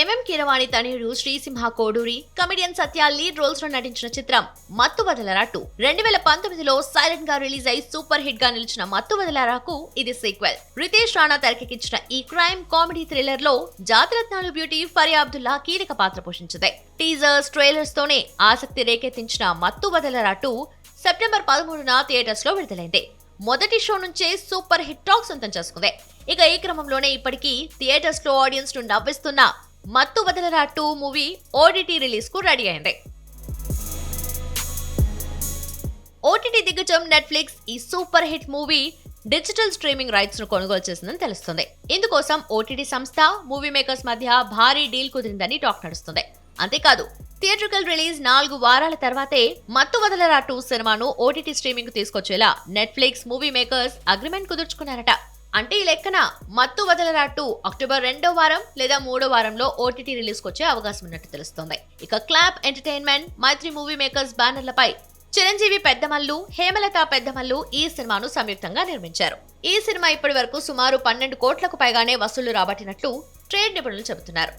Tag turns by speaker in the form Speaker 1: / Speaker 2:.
Speaker 1: MM Keeravani తనయుడు Srisimha Koduri comedian Satya lead రోల్స్లో నటించిన చిత్రం మత్తు వదలరా టూ. రెండు వేల పంతొమ్మిదిలో సైలెంట్గా రిలీజ్ అయి సూపర్ హిట్గా నిలిచిన మత్తు వదలరాకు ఇది సీక్వెల్ రితేష్ రాణా తెరకెక్కించిన ఈ క్రైమ్ కామెడీ థ్రిల్లర్లో జాతిరత్నాలు బ్యూటీ ఫరియా అబ్దుల్లా కీలక పాత్ర పోషించింది. టీజర్స్ ట్రైలర్స్ తోనే ఆసక్తి రేకెత్తించిన మత్తు వదలరా టూ సెప్టెంబర్ పదమూడున థియేటర్స్లో విడుదలైంది. మొదటి షో నుంచే సూపర్ హిట్ టాక్ సొంతం చేసుకుంది. ఇక ఈ క్రమంలోనే ఇప్పటికీ థియేటర్స్లో ఆడియన్స్ను నవ్విస్తున్న Mathu Vadalara two movie OTT రిలీజ్కు ready అయింది. ఓటీటీ దిగ్గజం నెట్ఫ్లిక్స్ ఈ super hit movie digital streaming రైట్స్ను కొనుగోలు చేసిందని తెలుస్తుంది ఇందుకోసం ఓటీటీ సంస్థ మూవీ మేకర్స్ మధ్య భారీ డీల్ కుదిరిందని టాక్ నడుస్తుంది. అంతేకాదు థియేట్రికల్ రిలీజ్ నాలుగు వారాల తర్వాతే మత్తు వదలరా టూ సినిమాను ఓటీటీ స్ట్రీమింగ్ తీసుకొచ్చేలా నెట్ఫ్లిక్స్ మూవీ మేకర్స్ అగ్రిమెంట్ కుదుర్చుకున్నారట. అంటే ఈ లెక్కన మత్తు వదలరాట్టు అక్టోబర్ రెండో వారం లేదా మూడో వారంలో ఓటీటీ రిలీజ్ వచ్చే అవకాశం ఉన్నట్టు తెలుస్తోంది. ఇక clap entertainment Mythri movie makers బ్యానర్లపై Chiranjeevi Pedamallu Hemalatha Pedamallu ఈ సినిమాను సంయుక్తంగా నిర్మించారు. ఈ సినిమా ఇప్పటి వరకు సుమారు పన్నెండు కోట్లకు పైగానే వసూళ్ళు రాబట్టినట్లు ట్రేడ్ నిపుణులు చెబుతున్నారు.